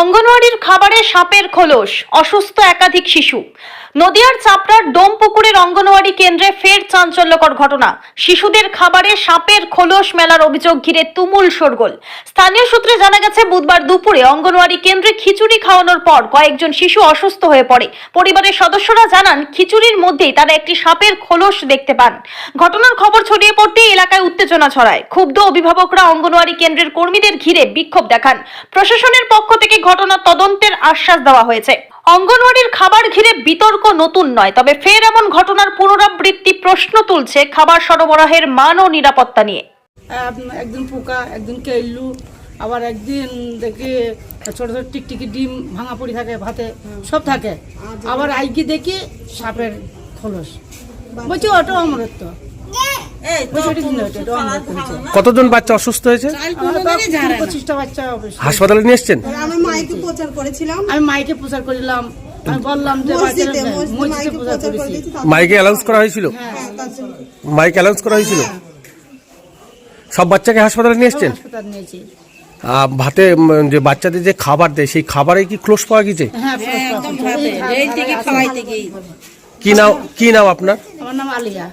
অঙ্গনওয়াড়ির খাবারে সাপের খোলস, অসুস্থ একাধিক শিশু। নদিয়ার চাপড়ার ডোম পুকুরের অঙ্গনওয়াড়ি কেন্দ্রে ফের চাঞ্চল্যকর ঘটনা। শিশুদের খাবারে সাপের খোলস মেলার অভিযোগ ঘিরে তুমুল শোরগোল। স্থানীয় সূত্রে জানা গেছে, বুধবার দুপুরে অঙ্গনওয়াড়ি কেন্দ্রে খিচুড়ি খাওয়ানোর পর কয়েকজন শিশু অসুস্থ হয়ে পড়ে। পরিবারের সদস্যরা জানান, খিচুড়ির মধ্যেই তারা একটি সাপের খোলস দেখতে পান। ঘটনার খবর ছড়িয়ে পড়তেই এলাকায় উত্তেজনা ছড়ায়। ক্ষুব্ধ অভিভাবকরা অঙ্গনওয়াড়ি কেন্দ্রের কর্মীদের ঘিরে বিক্ষোভ দেখান। প্রশাসনের পক্ষ থেকে ঘটনা তদন্তের আশ্বাস দেওয়া হয়েছে। অঙ্গনওয়াড়ির খাবার ঘিরে বিতর্ক নতুন নয় তবে ফের এমন ঘটনার পুনরাবৃত্তি প্রশ্ন তুলছে খাবার সরবরাহের মান ও নিরাপত্তা নিয়ে। একদিন পোকা একদিন কেল্লু আবার একদিন দেখি ছোট ছোট টিকটিকি ডিম ভাঙা পড়ি থাকে ভাতে সব থাকে। আবার আইকি দেখি সাপের খোলস। বলছি ওটা অমরত্ব। কতজন বাচ্চা অসুস্থ হয়েছে। হাসপাতালে নিয়ে এসছেন? আমরা মাইকে প্রচার করেছিলাম। আমি মাইকে প্রচার করিলাম আমি বললাম যে মসজিদে বাচ্চারা মসজিদে মসজিদে মাইকে প্রচার প্রচার করেছি। মাইকে অ্যানাউন্স করা হয়েছিল? হ্যাঁ, জন্য। মাইকে অ্যানাউন্স করা হয়েছিল? সব বাচ্চাকে হাসপাতালে নিয়ে এসছেন? হাসপাতাল নিয়েছি। আহ, ভাতে যে বাচ্চাদের যে খাবার দেয় সেই খাবারে কি ক্লোজ পাওয়া গেছে? হ্যাঁ এই কি নাম কি নাম আপনার? আমার নাম আলিয়া।